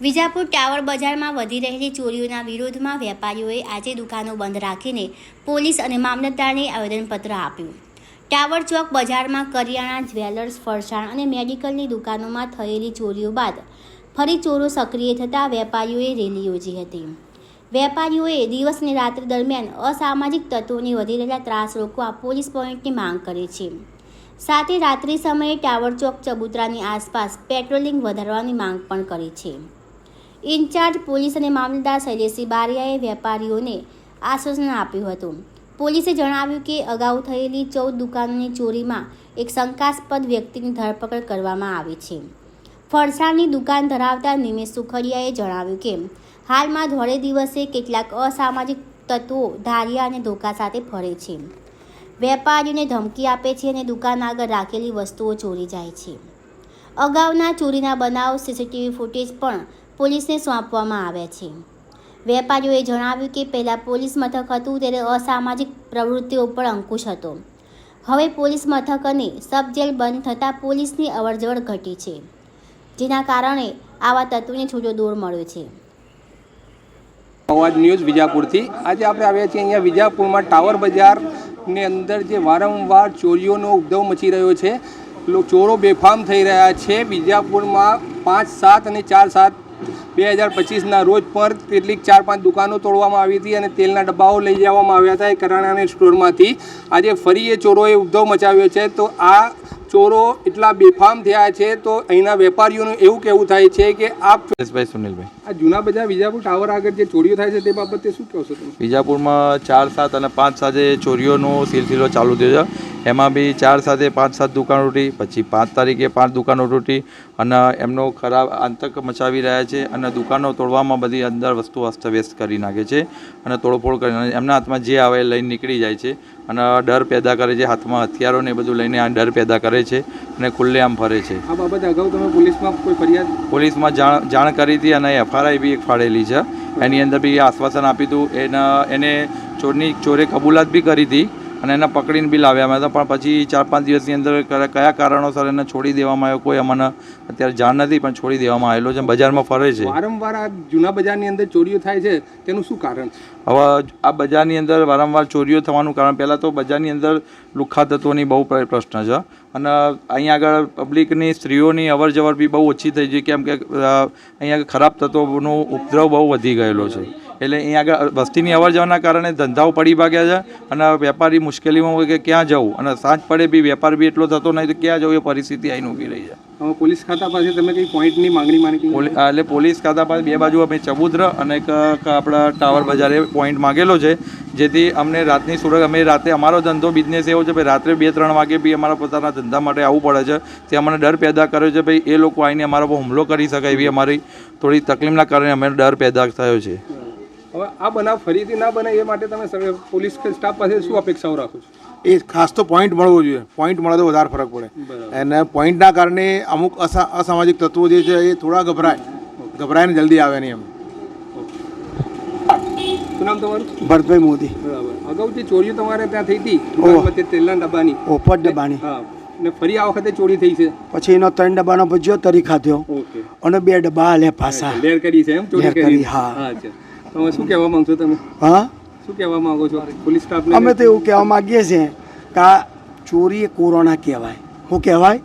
Vijapur tower બજારમાં વધી રહેલી ચોરીઓના વિરોધમાં વેપારીઓએ આજે દુકાનો બંધ રાખીને પોલીસ અને મામલતદારને આવેદનપત્ર આપ્યું. ટાવર ચોક બજારમાં કરિયાણા જ્વેલર્સ, ફરસાણ અને મેડિકલની દુકાનોમાં થયેલી ચોરીઓ બાદ ફરી ચોરો સક્રિય થતાં વેપારીઓએ રેલી યોજી હતી. વેપારીઓએ દિવસ અને રાત્રિ દરમિયાન અસામાજિક તત્વોની વધી રહેલા ત્રાસ રોકવા પોલીસ પોઈન્ટની માંગ કરી છે. સાથે રાત્રિ સમયે ટાવર ચોક ચબુતરાની આસપાસ પેટ્રોલિંગ વધારવાની માંગ પણ કરી છે. ઇન્ચાર્જ પોલીસ અને મામલતદાર શૈલેષસિંહ બારિયાએ વેપારીઓને આશ્વાસન આપ્યું હતું. પોલીસે જણાવ્યું કે અગાઉ થયેલી ચૌદ દુકાનોની ચોરીમાં એક શંકાસ્પદ વ્યક્તિની ધરપકડ કરવામાં આવી છે. ફરસાણની દુકાન ધરાવતા નિમેશ સુખડિયાએ જણાવ્યું કે, હાલમાં ધોળે દિવસે કેટલાક અસામાજિક તત્વો ધારિયા અને ધોકા સાથે ફરે છે. વેપારીઓને ધમકી આપે છે અને દુકાન આગળ રાખેલી વસ્તુઓ ચોરી જાય છે. અગાઉના ચોરીના બનાવ સીસીટીવી ફૂટેજ પણ પોલીસને સોંપવામાં આવ્યા છે. વેપારીઓએ જણાવ્યું કે પહેલાં પોલીસ મથક હતું ત્યારે અસામાજિક પ્રવૃત્તિઓ પર અંકુશ હતો. હવે પોલીસ મથક અને સબ જેલ બંધ થતાં પોલીસની અવરજવર ઘટી છે, જેના કારણે આવા તત્વોને છૂટો દોર મળ્યો છે. અવાજ ન્યૂઝ વિજાપુરથી. આજે આપણે આવ્યા છીએ અહીંયા વિજાપુરમાં ટાવર બજારની અંદર જે વારંવાર ચોરીઓનો ઉપદ્રવ મચી રહ્યો છે. ચોરો બેફામ થઈ રહ્યા છે. વિજાપુરમાં પાંચ સાત અને ચાર સાત બે હજાર પચીસના રોજ પર કેટલીક ચાર પાંચ દુકાનો તોડવામાં આવી હતી અને તેલના ડબ્બાઓ લઈ જવામાં આવ્યા હતા એ કરાણાના સ્ટોરમાંથી. આજે ફરી એ ચોરોએ ઉદ્ધવ મચાવ્યો છે. તો આ ચોરો એટલા બેફામ થયા છે તો અહીંના વેપારીઓનું એવું કહેવું થાય છે કે આપ ભાઈ સુનિલભાઈ. આ જૂના બજાર વિજાપુર ટાવર આગળ જે ચોરીઓ થાય છે તે બાબતે શું કહો છો તમે? વિજાપુરમાં ચાર સાત અને પાંચ સાથે ચોરીઓનો સિલસિલો ચાલુ થયો છે. એમાં બી ચાર સાથે પાંચ સાત દુકાનો તૂટી પછી પાંચ તારીખે પાંચ દુકાનો તૂટી અને એમનો ખરાબ આતંક મચાવી રહ્યા છે અને દુકાનો તોડવામાં બધી અંદર વસ્તુ અસ્તવ્યસ્ત કરી નાખે છે અને તોડફોડ કરીને એમના હાથમાં જે આવે લઈને નીકળી જાય છે. અને ડર પેદા કરે છે હાથમાં હથિયારો ને એ બધું લઈને આ ડર પેદા કરે છે અને ખુલ્લેઆમ ફરે છે. આ બાબતે અગાઉ તમે પોલીસમાં કોઈ ફરિયાદ? પોલીસમાં જાણ જાણ કરી હતી અને એફઆરઆઈ બી એક ફાળેલી છે. એની અંદર બી આશ્વાસન આપ્યું હતું. એના એને ચોરની ચોરે કબૂલાત બી કરી હતી. અને એને પકડીને બી લાવ્યા. હતા પણ પછી ચાર પાંચ દિવસની અંદર કયા કારણોસર એને છોડી દેવામાં આવ્યો કોઈ અમને અત્યારે જાણ નથી પણ છોડી દેવામાં આવેલો છે બજારમાં ફરે છે. વારંવાર આ જૂના બજારની અંદર ચોરીઓ થાય છે તેનું શું કારણ હવે આ બજારની અંદર વારંવાર ચોરીઓ થવાનું કારણ પહેલાં તો બજારની અંદર લુખ્ખા તત્વોની બહુ પ્રશ્ન છે. અને અહીંયા આગળ પબ્લિકની સ્ત્રીઓની અવર જવર બી બહુ ઓછી થઈ ગઈ કેમ કે અહીંયા ખરાબ તત્વોનો ઉપદ્રવ બહુ વધી ગયેલો છે. એટલે અહીંયા આગળ વસ્તીની અવર જવાના કારણે ધંધાઓ પડી ભાગ્યા છે અને વેપારી મુશ્કેલીમાં હોય કે ક્યાં જવું? અને સાંજ પડે બી વેપાર બી એટલો થતો નહીં તો ક્યાં જવું એ પરિસ્થિતિ અહીં ઊભી રહી છે. પોલીસ ખાતા પાસે તમે કઈ પોઈન્ટની માંગણી માંગી એટલે પોલીસ ખાતા પાસે બે બાજુ અમે ચબુદ્ર અને એક આપણા ટાવર બજારે પોઈન્ટ માંગેલો છે જેથી અમને રાતની સુરક્ષા અમે રાતે અમારો ધંધો બિઝનેસ એવો છે ભાઈ રાત્રે બે ત્રણ વાગે બી અમારા પોતાના ધંધા માટે આવવું પડે છે તે અમને ડર પેદા કર્યો છે ભાઈ એ લોકો આવીને અમારા પર હુમલો કરી શકે એવી અમારી થોડી તકલીફના કારણે અમે ડર પેદા થયો છે. હવે આ બનાવ ફરીથી ના બને એ માટે તમે સર- પોલીસ સ્ટાફ પાસે શું અપેક્ષાઓ રાખો છો? એ ખાસ તો પોઈન્ટ મળવો જોઈએ. પોઈન્ટ મળે તો વધારે ફરક પડે. અને પોઈન્ટના કારણે અમુક અસા અસામાજિક તત્વો જે છે એ થોડા ગભરાય. ગભરાય ને જલ્દી આવે નહીં એમ. શું નામ તમારું? ભરતભાઈ મોદી. બરાબર. અગાઉ જે ચોરીઓ તમારે ત્યાં થઈ હતી? તેલના ડબ્બાની? ઓપટ ડબ્બાની. હા. ને ફરી આ વખતે ચોરી થઈ છે? પછી એનો ત્રણ ડબ્બાનો ભજ્યો તરી ખાધ્યો અને બે ડબ્બા લે પાછા. લેર કરી છે એમ? ચોરી કરી, કરી હા. અચ્છા. તમે શું કહેવા માંગશો તમે? હા? શું કહેવા માંગો છો? પોલીસ સ્ટાફને અમે તો એવું કહેવા માગીએ છીએ કે આ ચોરી એ કોરોના કહેવાય. શું કહેવાય?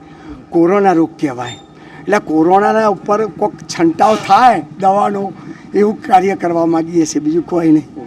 કોરોના રોગ કહેવાય. એટલે કોરોનાના ઉપર કોઈક છંટાવ થાય દવાનો એવું કાર્ય કરવા માગીએ છીએ. બીજું કોઈ નહીં.